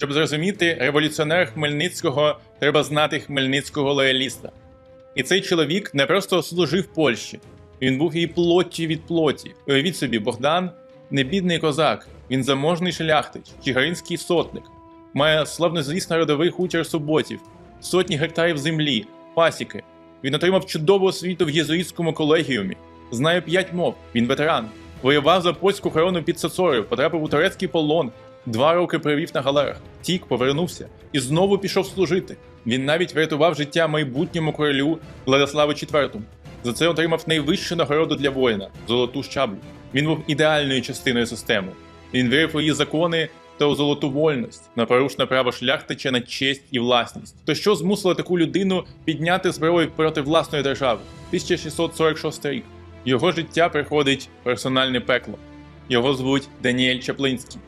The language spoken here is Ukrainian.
Щоб зрозуміти революціонера Хмельницького, треба знати хмельницького лояліста. І цей чоловік не просто служив Польщі, він був її плоттю від плоті. Уявіть собі, Богдан не бідний козак, він заможний шляхтич, чигиринський сотник, має славнозвісний родовий хутір суботів, сотні гектарів землі, пасіки. Він отримав чудову освіту в єзуїтському колегіумі, знає п'ять мов, він ветеран. Воював за польську охорону під Сацорою, потрапив у турецький полон, два роки провів на галерах, тік, повернувся і знову пішов служити. Він навіть врятував життя майбутньому королю Владиславу IV. За це отримав найвищу нагороду для воїна золоту щаблю. Він був ідеальною частиною системи. Він вірив у її закони та у золоту вольність, на порушне право шляхтича на честь і власність. То що змусило таку людину підняти зброю проти власної держави? 1646 рік. Його життя приходить персональне пекло. Його звуть Даніель Чаплинський.